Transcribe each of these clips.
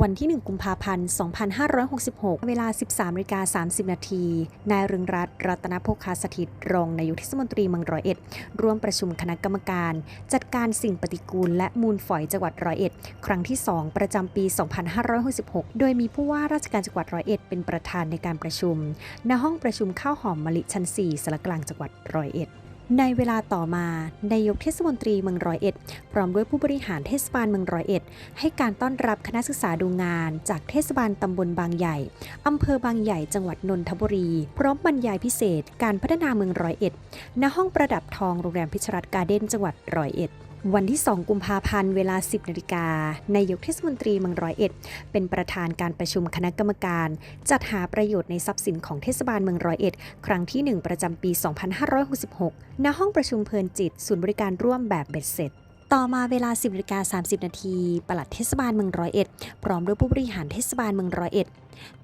วันที่ 1 กุมภาพันธ์ 2566 เวลา 13นาฬิกา30 นาที นายเรืองรัตน์รัตนโภคาสถิตรองนายกเทศมนตรีเมืองร้อยเอ็ด ร่วมประชุมคณะกรรมการ จัดการสิ่งปฏิกูลและมูลฝอยจังหวัดร้อยเอ็ด ครั้งที่ 2 ประจำปี 2566 โดยมีผู้ว่าราชการจังหวัดร้อยเอ็ดเป็นประธานในการประชุม ณ ห้องประชุมข้าวหอมมะลิชั้น 4สารกลางจังหวัดร้อยเอ็ด ในเวลาต่อมานายกเทศมนตรีเมืองร้อยเอ็ด พร้อมด้วยผู้บริหารเทศบาลเมืองร้อยเอ็ด ให้การต้อนรับคณะศึกษาดูงาน จากเทศบาลตำบลบางใหญ่ อำเภอบางใหญ่จังหวัดนนทบุรี พร้อมบรรยายพิเศษ การพัฒนาเมืองร้อยเอ็ด ณห้องประดับทองโรงแรมพิชรัตการ์เด้นจังหวัดร้อยเอ็ด วันที่ 2 กุมภาพันธ์เวลา 10นาฬิกานายกเทศมนตรีเมืองร้อยเอ็ด เป็นประธานการประชุมคณะกรรมการ จัดหาประโยชน์ในทรัพย์สินของเทศบาลเมืองร้อยเอ็ด ครั้งที่ 1 ประจำปี 2566 ณห้องประชุมเพลินจิต ศูนย์บริการร่วมแบบเบ็ดเสร็จ ต่อมาเวลา 10นาฬิกา30 นาทีปลัดเทศบาลเมืองร้อยเอ็ดพร้อมด้วยผู้บริหารเทศบาลเมืองร้อยเอ็ด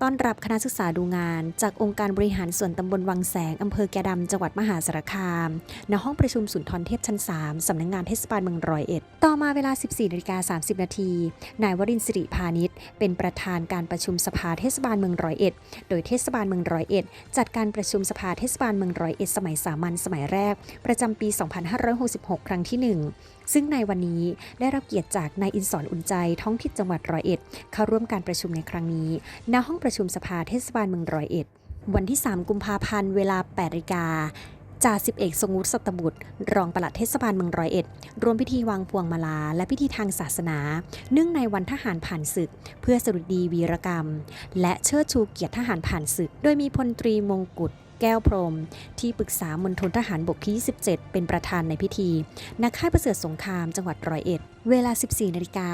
ต้อนรับคณะศึกษาดูงาน จากองค์การบริหารส่วนตำบลวังแสงอำเภอแกดำจังหวัดมหาสารคามณห้องประชุมสุนย์ทรเทพชั้น 3 สำนักงงานเทศบาลเมืองร้อยเอ็ดต่อมาเวลา 14นาฬิกา30 นาทีนายวรินทร์สิริพาณิชย์ เป็นประธานการประชุมสภาเทศบาลเมืองร้อยเอ็ดโดยเทศบาลเมืองร้อยเอ็ดจัดการประชุมสภาเทศบาลเมืองร้อยเอ็ดสมัยสามัญสมัยแรก ประจำปี 2566 ครั้งที่ 1 ซึ่งในวันนี้ได้รับเกียรติจากนายอินสอนอุ่นใจท้องถิ่นจังหวัดร้อยเอ็ด เข้าร่วมการประชุมในครั้งนี้ณห้องประชุมสภาเทศบาลเมืองร้อยเอ็ด วันที่ 3 กุมภาพันธ์เวลา8นาฬิกาจ่าสิบเอกทรงวุฒิสัตบุตร รองปลัดเทศบาลเมืองร้อยเอ็ดรวมพิธีวางพวงมาลา และพิธีทางศาสนา เนื่องในวันทหารผ่านศึก เพื่อสรุดีวีรกรรม และเชิดชูเกียรติทหารผ่านศึก โดยมีพลตรีมงกุฎ แก้วพรม ที่ปรึกษามณฑลทหารบกที่ 27 เป็นประธานในพิธีณค่ายประเสริฐสงครามจังหวัดร้อยเอ็ด เวลา 14 นาฬิกา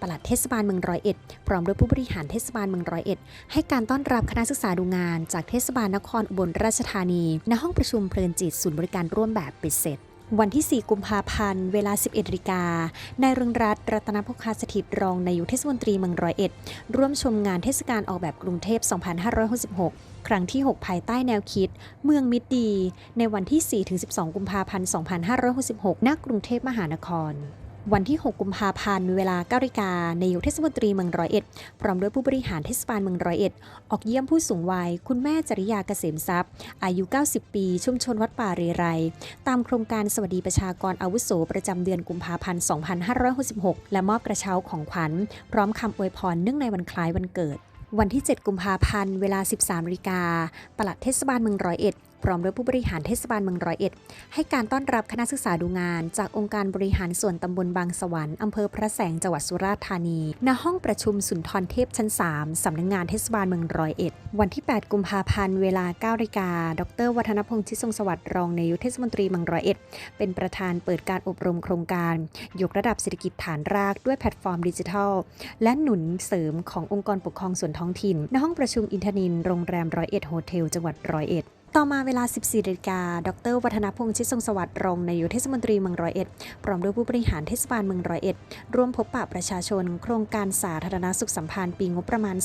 ปลัดเทศบาลเมืองร้อยเอ็ด พร้อมด้วยผู้บริหารเทศบาลเมืองร้อยเอ็ด ให้การต้อนรับคณะศึกษาดูงาน จากเทศบาลนครอุบลราชธานี ณห้องประชุมเพลินจิตศูนย์บริการร่วมแบบปิดเสร็จ วันที่ 4 กุมภาพันธ์ เวลา 11นาฬิกานายเรืองรัตน์รัตนพคาสถิตรองนายกเทศมนตรีเมืองร้อยเอ็ด ร่วมชมงานเทศกาลออกแบบกรุงเทพ 2566 ครั้งที่ 6 ภายใต้แนวคิด เมืองมิตรดี ในวันที่ 4-12 กุมภาพันธ์ 2566 ณ กรุงเทพมหานคร วันที่ 6 กุมภาพันธ์ เวลา9นาฬิกานายกเทศมนตรีเมืองร้อยเอ็ด พร้อมด้วยผู้บริหารเทศบาลเมืองร้อยเอ็ด ออกเยี่ยมผู้สูงวัย คุณแม่จริยาเกษมทรัพย์ อายุ 90 ปี ชุมชนวัดป่าเรไร ตามโครงการสวัสดีประชากรอาวุโส ประจำเดือนกุมภาพันธ์ 2566 และมอบกระเช้าของขวัญ พร้อมคำอวยพรเนื่องในวันคล้ายวันเกิดวันที่ 7 กุมภาพันธ์ เวลา 13นาฬิกาปลัดเทศบาลเมืองร้อยเอ็ด พร้อมด้วยผู้บริหารเทศบาลเมืองร้อยเอ็ด ให้การต้อนรับคณะศึกษาดูงาน จากองค์การบริหารส่วนตำบลบางสวรรค์อำเภอพระแสงจังหวัดสุราษฎร์ธานี ณ ห้องประชุมสุนทรเทพชั้น 3 สำนักงงานเทศบาลเมืองร้อยเอ็ด วันที่ 8 กุมภาพันธ์เวลา9นาฬิกา ดร วัฒนพงษ์ชิดทรงสวัสดิ์รองนายกเทศมนตรีเมืองร้อยเอ็ด เป็นประธานเปิดการอบรมโครงการ ยกระดับเศรษฐกิจฐานรากด้วยแพลตฟอร์มดิจิทัล และหนุนเสริมขององค์กรปกครองส่วนท้องถิ่น ณ ห้องประชุมอินทนิน โรงแรมร้อยเอ็ดโฮเทล จังหวัดร้อยเอ็ด ต่อมาเวลา 14นาฬิกา ดร วัฒนพงษ์ชิดทรงสวัสดิ์รองนายกเทศมนตรีเมืองร้อยเอ็ด พร้อมด้วยผู้บริหารเทศบาลเมืองร้อยเอ็ด ร่วมพบปะประชาชน โครงการสาธารณสุขสัมพันธ์ปีงบประมาณ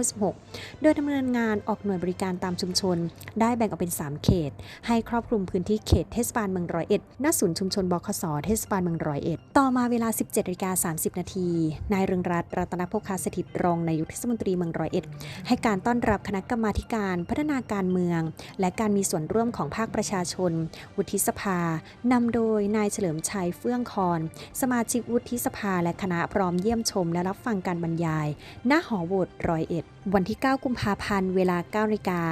2566 โดยดำเนินงานออกหน่วยบริการตามชุมชน ได้แบ่งออกเป็น 3 เขต ให้ครอบคลุมพื้นที่เขตเทศบาลเมืองร้อยเอ็ด ณ ศูนย์ชุมชนบคส เทศบาลเมืองร้อยเอ็ด ต่อมาเวลา 17นาฬิกา30 นาที นายเรืองรัตน์รัตนพคาสถิตรองนายกเทศมนตรีเมืองร้อยเอ็ด ให้การต้อนรับคณะกรรมาการพัฒนาการเมืองและการมีส่วนร่วมของภาคประชาชน วุฒิสภานำโดยนายเฉลิมชัยเฟื่องคอนสมาชิกวุฒิสภาและคณะพร้อมเยี่ยมชม และรับฟังการบรรยายณหอโหวตร้อยเอ็ด วันที่ 9 กุมภาพันธ์ เวลา 9นาฬิกา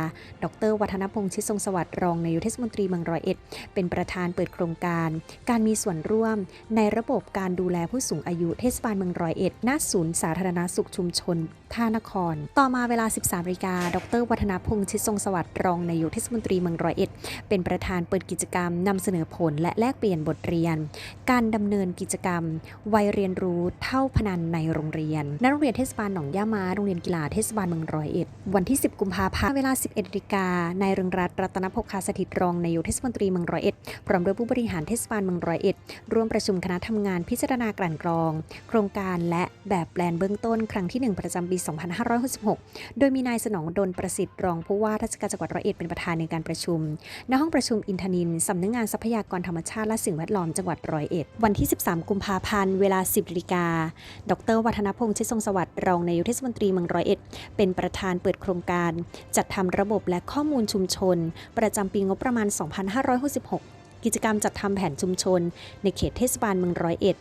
ดร วัฒนพงษ์ชิดทรงสวัสดิ์รองนายกเทศมนตรีเมืองร้อยเอ็ด เป็นประธานเปิดโครงการ การมีส่วนร่วม ในระบบการดูแลผู้สูงอายุเทศบาลเมืองร้อยเอ็ด ณ ศูนย์สาธารณสุขชุมชน ท่านคร ต่อมาเวลา 13นาฬิกา ดร วัฒนพงษ์ชิดทรงสวัสดิ์รองนายกเทศมนตรีเมืองร้อยเอ็ด เป็นประธานเปิดกิจกรรมนำเสนอผลและแลกเปลี่ยนบทเรียน การดำเนินกิจกรรม วัยเรียนรู้เท่าพนันในโรงเรียนณโรงเรียนเทศบาลหนองย่ามาโรงเรียนกีฬาเทศบาลาลเมืองร้อยเอ็ด วันที่ 10 กุมภาพันธ์เวลา 11นาฬิกานายเรืองรัตน์รัตนพกาสถิตรองนายกเทศมนตรีเมืองร้อยเอ็ด พร้อมด้วยผู้บริหารเทศบาลเมืองร้อยเอ็ด ร่วมประชุมคณะทำงานพิจารณากลั่นกรอง โครงการและแบบแปลนเบื้องต้นครั้งที่ 1 ประจำปี 2566 โดยมีนายสนองดลประสิทธิ์รองผู้ว่าราชการจังหวัดร้อยเอ็ดเป็นประธานในการประชุม ณ ห้องประชุมอินทนินสำนักงานทรัพยากรธรรมชาติและสิ่งแวดล้อมจังหวัดร้อยเอ็ด วันที่ 13 กุมภาพันธ์ เวลา 10นาฬิกา ดร วัฒนพงษ์ชิดทรงสวัสดิ์รองนายกเทศมนตรีเมืองร้อยเอ็ดเป็นประธานเปิดโครงการ จัดทำระบบและข้อมูลชุมชน ประจำปีงบประมาณ 2566 กิจกรรมจัดทำแผนชุมชน ในเขตเทศบาลเมืองร้อยเอ็ด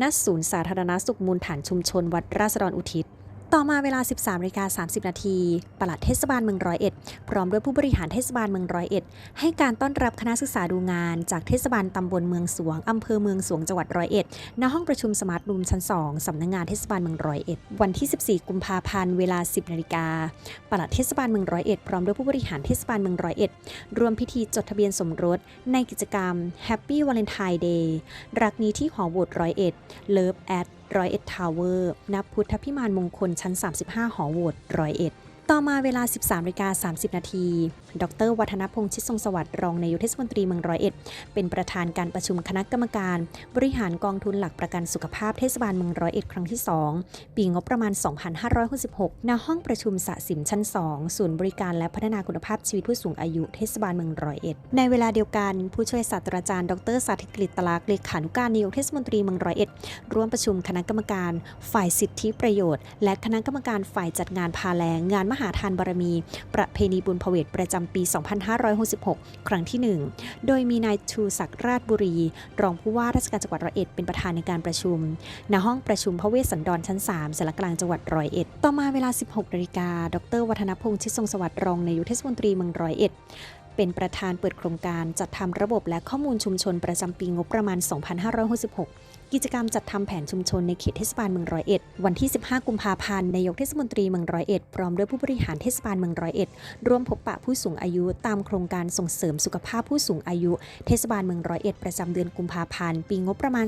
ณศูนย์สาธารณสุขมูลฐานชุมชนวัดราษฎรอุทิศ ต่อมาเวลา 13นาิกา30 นาทีปลัดเทศบาลเมืองร้อยเอ็ดพร้อมด้วยผู้บริหารเทศบาลเมืองร้อยเอ็ดให้การต้อนรับคณะศึกษาดูงาน จากเทศบาลตำบลเมืองสวงอำเภอเมืองสวงจังหวัดร้อยเอ็ดณห้องประชุมสมาร์ทรูมชั้น 2สำนักงงานเทศบาลเมืองร้อยเอ็ดวันที่ 14 กุมภาพันธ์เวลา 10นาฬิกาปลัดเทศบาลเมืองร้อยเอ็ดพร้อมด้วยผู้บริหารเทศบาลเมืองร้อยเอ็ดรวมพิธีจดทะเบียนสมรส ในกิจกรรม Happy Valentine Day รักนี้ที่หอโหวตร้อยเอ็ด Love at ร้อยเอ็ดทาวเวอร์ณพุทธพิมานมงคลชั้น 35 หอโหวตร้อยเอ็ดต่อมาเวลา 13นาฬิกา30 นาทีดร วัฒนพงษ์ชิดทรงสวัสดิ์รองนายกเทศมนตรีเมืองร้อยเอ็ด เป็นประธานการประชุมคณะกรรมการ บริหารกองทุนหลักประกันสุขภาพเทศบาลเมืองร้อยเอ็ดครั้งที่ 2 ปีงบประมาณ 2566ณห้องประชุมสะสิมชั้น 2 ศูนย์บริการและพัฒนาคุณภาพชีวิตผู้สูงอายุเทศบาลเมืองร้อยเอ็ด ในเวลาเดียวกันผู้ช่วยศาสตราจารย์ ดรสาธิตกฤตลักษณ์เลขานุการนายกเทศมนตรีเมืองร้อยเอ็ดร่วมประชุมคณะกรรมการ ฝ่ายสิทธิประโยชน์ และคณะกรรมการฝ่ายจัดงานพาแรงงานมหาทานบารมี ประเพณีบุญพเวทประจำปี 2566 ครั้งที่ 1 โดยมีนายชูศักดิ์ราชบุรี รองผู้ว่าราชการจังหวัดร้อยเอ็ดเป็นประธานในการประชุม ณ ห้องประชุมพระเวสสันดรชั้น 3สารกลางจังหวัดร้อยเอ็ด ต่อมาเวลา 16นาฬิกา ดร วัฒนพงษ์ชิดทรงสวัสดิ์รองนายกเทศมนตรีเมืองร้อยเอ็ดเป็นประธานเปิดโครงการจัดทำระบบและข้อมูลชุมชนประจำปีงบประมาณ 2566 กิจกรรมจัดทำแผนชุมชนในเขตเทศบาลเมืองร้อยเอ็ดวันที่ 15 กุมภาพันธ์นายกเทศมนตรีเมืองร้อยเอ็ดพร้อมด้วยผู้บริหารเทศบาลเมืองร้อยเอ็ดร่วมพบปะผู้สูงอายุตามโครงการส่งเสริมสุขภาพผู้สูงอายุ เทศบาลเมืองร้อยเอ็ดประจำเดือนกุมภาพันธ์ปีงบประมาณ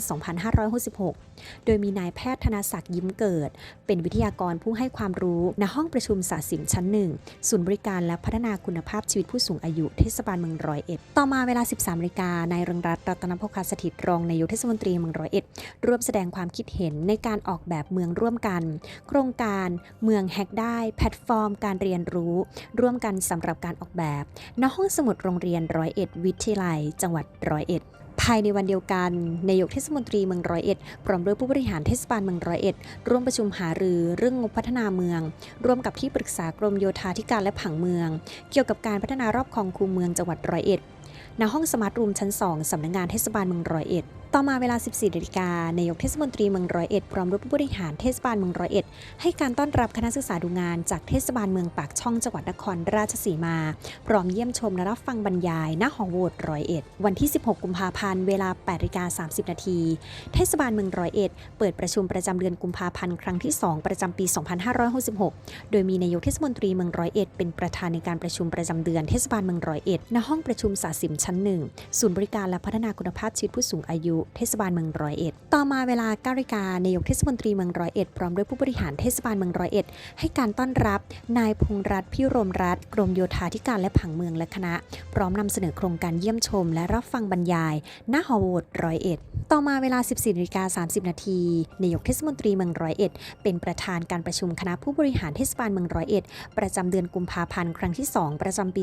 2566 โดยมีนายแพทย์ธนศักดิ์ยิ้มเกิด เป็นวิทยากรผู้ให้ความรู้ณห้องประชุมสาสิมชั้นหนึ่งศูนย์บริการและพัฒนาคุณภาพชีวิตผู้สูงอายุเทศบาลเมืองร้อยเอ็ดต่อมาเวลา 13นาฬิกานายเรืองรัตน์รัตนพกาสถิตรองนายกเทศมนตรีเมืองร้อยเอ็ดร่วมแสดงความคิดเห็นในการออกแบบเมืองร่วมกัน โครงการเมืองแฮกได้แพลตฟอร์ม การเรียนรู้ ร่วมกันสำหรับการออกแบบณห้องสมุดโรงเรียนร้อยเอ็ดวิทยาลัย จังหวัดร้อยเอ็ด ภายในวันเดียวกันนายกเทศมนตรีเมืองร้อยเอ็ดพร้อมด้วยผู้บริหารเทศบาลเมืองร้อยเอ็ดร่วมประชุมหารือเรื่องงบพัฒนาเมือง ร่วมกับที่ปรึกษากรมโยธาธิการและผังเมือง เกี่ยวกับการพัฒนารอบคลองคูเมืองจังหวัดร้อยเอ็ด ณห้องสมาร์ทรูมชั้น 2 สำนักงานเทศบาลเมืองร้อยเอ็ด ต่อมาเวลา 14นาฬิกานายกเทศมนตรีเมืองร้อยเอ็ดพร้อมด้วยผู้บริหารเทศบาลเมืองร้อยเอ็ด ให้การต้อนรับคณะศึกษาดูงานจากเทศบาลเมืองปากช่องจังหวัดนครราชสีมา พร้อมเยี่ยมชมและรับฟังบรรยายณหอโหวตร้อยเอ็ด วันที่ 16 กุมภาพันธ์เวลา8นาฬิกา30 นาที เทศบาลเมืองร้อยเอ็ด เปิดประชุมประจำเดือนกุมภาพันธ์ครั้งที่ 2 ประจำปี 2566 โดยมีนายกเทศมนตรีเมืองร้อยเอ็ดเป็นประธานในการประชุมประจำเดือนเทศบาลเมืองร้อยเอ็ดณห้องประชุมสาสิมชั้นหนึ่งศูนย์บริการและพัฒนาคุณภาพชีวิตผู้สูงอายุ เทศบาลเมืองร้อยเอ็ดต่อมาเวลา9นาฬิกานายกเทศมนตรีเมืองร้อยเอ็ดพร้อมด้วยผู้บริหารเทศบาลเมืองร้อยเอ็ดให้การต้อนรับ นายพงษ์รัตพิรมรัตกรมโยธาธิการและผังเมืองและคณะ พร้อมนำเสนอโครงการเยี่ยมชม และรับฟังบรรยายณหอโหวตร้อยเอ็ดต่อมาเวลา 14นาฬิกา30 นาทีนายกเทศมนตรีเมืองร้อยเอ็ดเป็นประธานการประชุมคณะผู้บริหารเทศบาลเมืองร้อยเอ็ดประจำเดือนกุมภาพันธ์ครั้งที่ 2 ประจำปี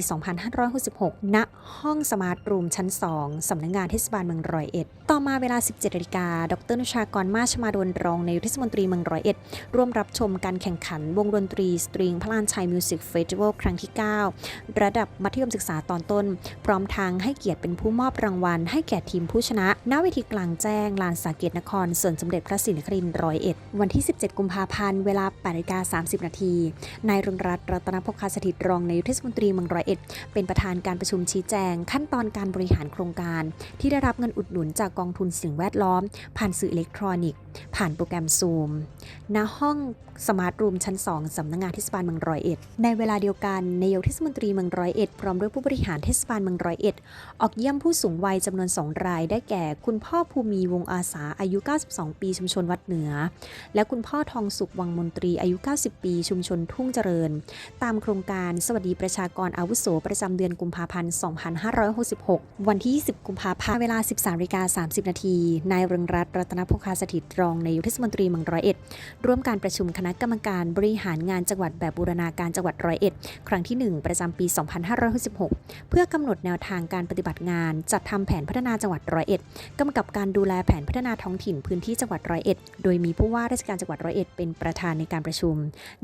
2566 ณ ห้องสมาร์ทรูมชั้น 2 สำนักงานเทศบาลเมืองร้อยเอ็ด ต่อมาเวลา 17นาฬิกา ดรนุชากรมาชมาดลรองนายกเทศมนตรีเมืองร้อยเอ็ด ร่วมรับชมการแข่งขันวงดนตรีสตริงพระลานชัยมิวสิกเฟสติวัลครั้งที่ 9 ระดับมัธยมศึกษาตอนต้น พร้อมทางให้เกียรติเป็นผู้มอบรางวัล ให้แก่ทีมผู้ชนะ ณ เวทีกลางแจ้ง ลานสาเกตนครส่วนสมเด็จพระศรีนครินทร์ร้อยเอ็ด วันที่ 17 กุมภาพันธ์ เวลา8นาฬิกา30 นาที นายรืองรัตน์รัตนพกาสถิตรองนายกเทศมนตรีเมืองร้อยเอ็ด เป็นประธานการประชุมชี้แจงขั้นตอนการบริหารโครงการ ที่ได้รับเงินอุดหนุนจากกองทุนสิ่งแวดล้อม ผ่านสื่ออิเล็กทรอนิกส์ ผ่านโปรแกรมซูมณห้องสมาร์ทรูมชั้น 2 สำนักงานเทศบาลเมืองร้อยเอ็ด ในเวลาเดียวกันนายกเทศมนตรีเมืองร้อยเอ็ดพร้อมด้วยผู้บริหารเทศบาลเมืองร้อยเอ็ดออกเยี่ยมผู้สูงวัยจำนวน2ราย ได้แก่ คุณพ่อภูมิวงอาสาอายุ 92 ปีชุมชนวัดเหนือ และคุณพ่อทองสุขวังมนตรีอายุ 90 ปีชุมชนทุ่งเจริญ ตามโครงการสวัสดีประชากรอาวุโสประจำเดือนกุมภาพันธ์2566 วันที่ 20 กุมภาพันธ์เวลา 13นาฬิกา30 นาที นายเรืองรัตน์รัตนโภคาสถิตรองนายกเทศมนตรีเมืองร้อยเอ็ด ร่วมการประชุมคณะกรรมการบริหารงานจังหวัดแบบบูรณาการจังหวัดร้อยเอ็ด ครั้งที่ 1 ประจำปี 2566 เพื่อกำหนดแนวทางการปฏิบัติงาน จัดทำแผนพัฒนาจังหวัดร้อยเอ็ดกำกับการดูแลแผนพัฒนาท้องถิ่นพื้นที่จังหวัดร้อยเอ็ด โดยมีผู้ว่าราชการจังหวัดร้อยเอ็ดเป็นประธานในการประชุม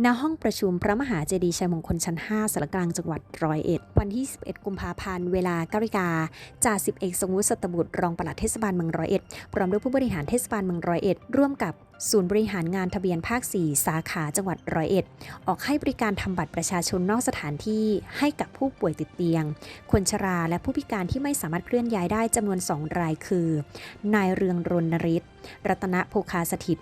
ณ ห้องประชุมพระมหาเจดีย์ชัยมงคลชั้น 5สารกลางจังหวัดร้อยเอ็ด วันที่ 11 กุมภาพันธ์ เวลา9นาฬิกาจ่าสิบเอกสงวุฒิสัตบุตรรองปลัดเทศบาลเมืองร้อยเอ็ดพร้อมด้วยผู้บริหารเทศบาลเมืองร้อยเอ็ดร่วมกับ ศูนย์บริหารงานทะเบียนภาค 4 สาขาจังหวัดร้อยเอ็ด ออกให้บริการทำบัตรประชาชนนอกสถานที่ให้กับผู้ป่วยติดเตียง คนชราและผู้พิการที่ไม่สามารถเคลื่อนย้ายได้จำนวน 2 รายคือ นายเรืองรณฤทธิ์รัตนโภคาสถิต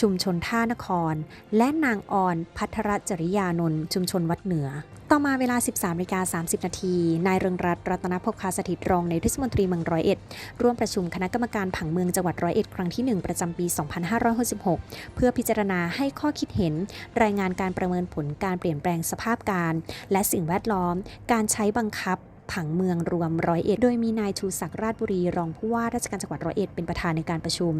ชุมชนท่านคร และนางออนพัทรจริยานนท์ชุมชนวัดเหนือ ต่อมาเวลา 13นาฬิกา30 นาที นายเรืองรัตน์รัตนโภคาสถิตรองในายกเทศมนตรีเมืองร้อยเอ็ด ร่วมประชุมคณะกรรมการผังเมืองจังหวัดร้อยเอ็ดครั้งที่ 1 ประจำปี2566เพื่อพิจารณาให้ข้อคิดเห็น รายงานการประเมินผลการเปลี่ยนแปลงสภาพการ และสิ่งแวดล้อม การใช้บังคับ ผังเมืองรวมร้อยเอ็ดโดยมีนายชูศักดิ์ราชบุรี รองผู้ว่าราชการจังหวัดร้อยเอ็ดเป็นประธานในการประชุม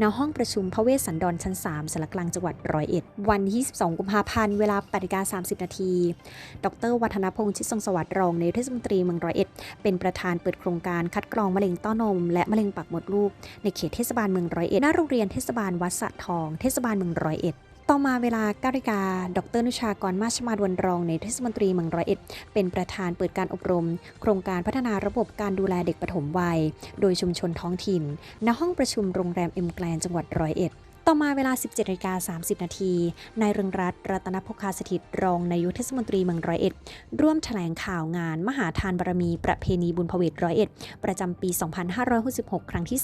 ณห้องประชุมพระเวสสันดรชั้น 3สารกลางจังหวัดร้อยเอ็ดวันที่22กุมภาพันธ์เวลา8นาฬิกา30 นาที ดร วัฒนพงษ์ชิดทรงสวัสดิ์รองนายกเทศมนตรีเมืองร้อยเอ็ดเป็นประธานเปิดโครงการคัดกรองมะเร็งเต้านม และมะเร็งปากมดลูกในเขตเทศบาลเมืองร้อยเอ็ดหน้าโรงเรียนเทศบาลวัดสะทอง เทศบาลเมืองร้อยเอ็ด ต่อมาเวลา9นาฬิกา ดรนุชากรมาชมาดวนรองในเทศมนตรีเมืองร้อยเอ็ด เป็นประธานเปิดการอบรม โครงการพัฒนาระบบการดูแลเด็กปฐมวัย โดยชุมชนท้องถิ่น ณห้องประชุมโรงแรมเอ็มแกลนจังหวัดร้อยเอ็ด ต่อมาเวลา 17นกา30 นาที นายเรืองรัตน์รัตนพคาสถิตรองนายกเทศมนตรีเมืองร้อยเอ็ด ร่วมแถลงข่าวงาน มหาทานบารมีประเพณีบุญพเวทร้อยเอ็ด ประจำปี 2566 ครั้งที่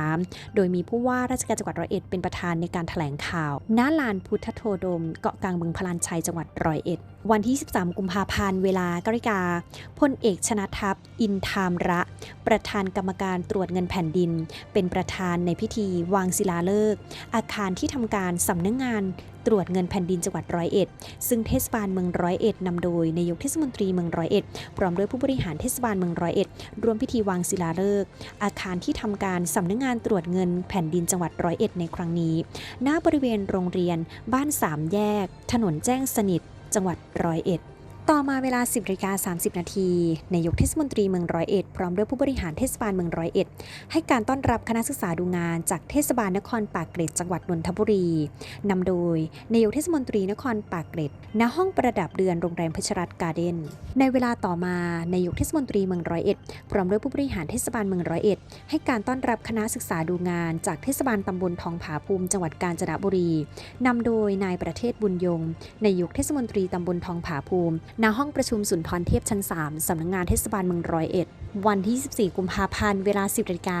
33 โดยมีผู้ว่าราชการจังหวัดร้อยเอ็ดเป็นประธานในการแถลงข่าวณลานพุทธโธดม เกาะกลางบึงพลานชัยจังหวัดร้อยเอ็ด วันที่ 13 กุมภาพันธ์ เวลา9นาฬิกา พลเอกชนะทัพ อินทามระ ประธานกรรมการตรวจเงินแผ่นดิน เป็นประธานในพิธีวางศิลาฤกษ์อาคารที่ทำการสำนักงงานตรวจเงินแผ่นดินจังหวัดร้อยเอ็ด ซึ่งเทศบาลเมืองร้อยเอ็ดนำโดยนายกเทศมนตรีเมืองร้อยเอ็ด พร้อมด้วยผู้บริหารเทศบาลเมืองร้อยเอ็ด ร่วมพิธีวางศิลาฤกษ์อาคารที่ทำการสำนักงงานตรวจเงินแผ่นดินจังหวัดร้อยเอ็ดในครั้งนี้ ณ บริเวณโรงเรียน บ้านสามแยก ถนนแจ้งสนิท จังหวัดร้อยเอ็ด ต่อมาเวลา 10นาฬิกา30 นาทีนายกเทศมนตรีเมืองร้อยเอ็ดพร้อมด้วยผู้บริหารเทศบาลเมืองร้อยเอ็ดให้การต้อนรับคณะศึกษาดูงานจากเทศบาลนครปากเกร็ดจังหวัดนนทบุรีนำโดยนายกเทศมนตรีนครปากเกร็ดณห้องประดับเรือนโรงแรมเพชรรัตการ์เด้นในเวลาต่อมานายกเทศมนตรีเมืองร้อยเอ็ดพร้อมด้วยผู้บริหารเทศบาลเมืองร้อยเอ็ดให้การต้อนรับคณะศึกษาดูงานจากเทศบาลตำบลทองผาภูมิจังหวัดกาญจนบุรีนำโดยนายประเทศบุญยงนายกเทศมนตรีตำบลทองผาภูมิณห้องประชุมสุนทรเทพชั้น 3 สำนักงงานเทศบาลเมืองร้อยเอ็ด วันที่ 24 กุมภาพันธ์ เวลา 10นาฬิกา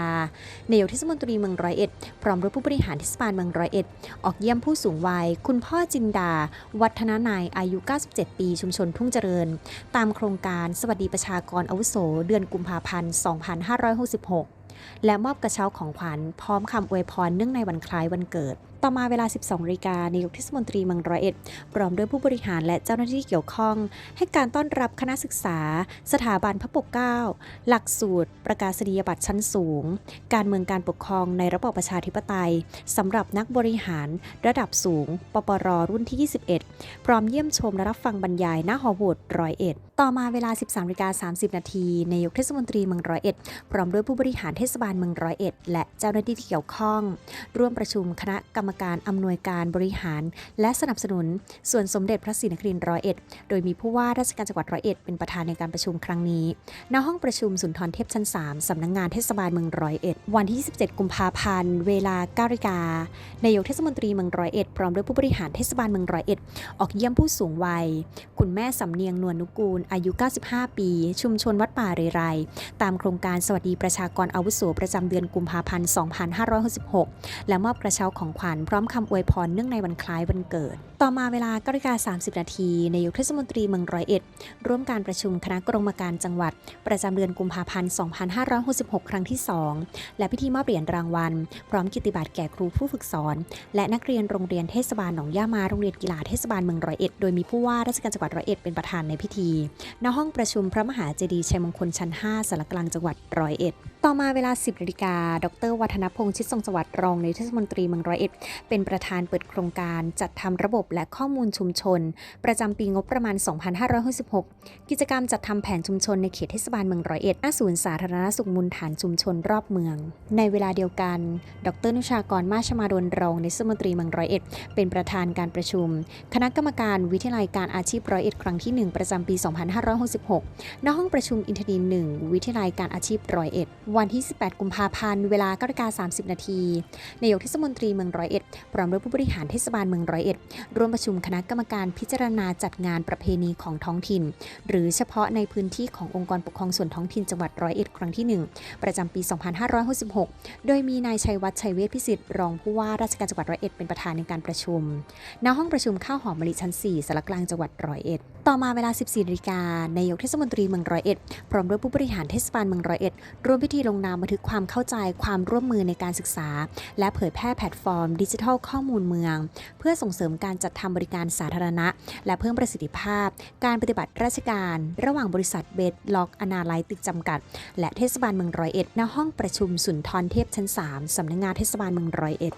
นายกเทศมนตรีเมืองร้อยเอ็ด พร้อมด้วยผู้บริหารเทศบาลเมืองร้อยเอ็ด ออกเยี่ยมผู้สูงวัย คุณพ่อจินดา วัฒนานาย อายุ 97 ปี ชุมชนทุ่งเจริญ ตามโครงการสวัสดีประชากรอาวุโส เดือนกุมภาพันธ์ 2566 และมอบกระเช้าของขวัญพร้อมคำอวยพรเนื่องในวันคล้ายวันเกิด ต่อมาเวลา 12นาฬิกานายกเทศมนตรีเมืองร้อยเอ็ดพร้อมด้วยผู้บริหารและเจ้าหน้าที่เกี่ยวข้อง ให้การต้อนรับคณะศึกษา สถาบันพระปกเกล้าหลักสูตร ประกาศนียบัตรชั้นสูง การเมืองการปกครองในระบอบประชาธิปไตยสำหรับนักบริหารระดับสูง ปปรรุ่นที่ 21 พร้อมเยี่ยมชมและรับฟังบรรยายหน้าหอโหวตร้อยเอ็ดต่อมาเวลา 13นาฬิกา30 นาทีนายกเทศมนตรีเมืองร้อยเอ็ดพร้อมด้วยผู้บริหารเททศบาลเมืองร้อยเอ็ด และเจ้าหน้าที่ที่เกี่ยวข้อง ร่วมประชุมคณะกรรมการอำนวยการบริหาร และสนับสนุน ส่วนสมเด็จพระศรีนครินทร์ร้อยเอ็ด โดยมีผู้ว่าราชการจังหวัดร้อยเอ็ดเป็นประธานในการประชุมครั้งนี้ณห้องประชุมสุนทรเทพชั้น 3 สำนักงงานเทศบาลเมืองร้อยเอ็ด วันที่ 27 กุมภาพันธ์ เวลา9นาฬิกานายกเทศมนตรีเมืองร้อยเอ็ดพร้อมด้วยผู้บริหารเทศบาลเมืองร้อยเอ็ด ออกเยี่ยมผู้สูงวัย คุณแม่สำเนียงนวลนุกูล อายุ 95 ปี ชุมชนวัดป่าเรไร ตามโครงการสวัสดีประชากรอาวุโสประจำเดือนกุมภาพันธ์ 2566 และมอบกระเช้าของขวัญพร้อมคำอวยพรเนื่องในวันคล้ายวันเกิด ต่อมาเวลา9นาฬิกา30 นาทีนายกเทศมนตรีเมืองร้อยเอ็ด ร่วมการประชุมคณะกรรมการจังหวัด ประจำเดือนกุมภาพันธ์ 2566 ครั้งที่ 2 และพิธีมอบเหรียญรางวัล พร้อมกิตติบัตรแก่ครูผู้ฝึกสอน และนักเรียนโรงเรียนเทศบาลหนองย่ามาโรงเรียนกีฬาเทศบาลเมืองร้อยเอ็ดโดยมีผู้ว่าราชการจังหวัดร้อยเอ็ดเป็นประธานในพิธีณห้องประชุมพระมหาเจดีย์ชัยมงคลชั้น 5สารกลางจังหวัดร้อยเอ็ด ต่อมาเวลาลา 10นาฬิกา ดร วัฒนพงษ์ชิดทรงสวัสดิ์รองนายกเทศมนตรีเมืองร้อยเอ็ด เป็นประธานเปิดโครงการจัดทำระบบและข้อมูลชุมชน ประจำปีงบประมาณ 2566 กิจกรรมจัดทำแผนชุมชนในเขตเทศบาลเมืองร้อยเอ็ดหน้าศูนย์สาธารณสุขมูลฐานชุมชนรอบเมือง ในเวลาเดียวกัน ดร นุชากรมาชมาดลรองนายกเทศมนตรีเมืองร้อยเอ็ด เป็นประธานการประชุม คณะกรรมการวิทยาลัยการอาชีพร้อยเอ็ดครั้งที่ 1 ประจำปี 2566 ณ ห้องประชุมอินทนีหนึ่งวิทยาลัยการอาชีพร้อยเอ็ด วันที่18กุมภาพันธ์ เวลา9นาฬิกา30 นาที นายกเทศมนตรีเมืองร้อยเอ็ด พร้อมด้วยผู้บริหารเทศบาลเมืองร้อยเอ็ด ร่วมประชุมคณะกรรมการพิจารณาจัดงานประเพณีของท้องถิ่น หรือเฉพาะในพื้นที่ขององค์กรปกครองส่วนท้องถิ่นจังหวัดร้อยเอ็ดครั้งที่ 1 ประจำปี 2566 โดยมีนายชัยวัฒน์ชัยเวชพิสิทธิ์รองผู้ว่าราชการจังหวัดร้อยเอ็ดเป็นประธานในการประชุม ณ ห้องประชุมข้าวหอมมะลิชั้น 4สารกลางจังหวัดร้อยเอ็ด ต่อมาเวลา 14นาฬิกานายกเทศมนตรีเมืองร้อยเอ็ด พร้อมด้วยผู้บริหารเทศบาลเมืองร้อยเอ็ดร่วมพิธีลงนามบันทึกความเข้าใจความร่วมมือในการศึกษา และเผยแพร่แพลตฟอร์ม ดิจิทัลข้อมูลเมือง เพื่อส่งเสริมการจัดทำบริการสาธารณะ และเพิ่มประสิทธิภาพ การปฏิบัติราชการ ระหว่างบริษัทเบสล็อกอนาไลติกจำกัด และเทศบาลเมืองร้อยเอ็ดณห้องประชุมสุนทรเทพชั้น 3สำนักงานเทศบาลเมืองร้อยเอ็ด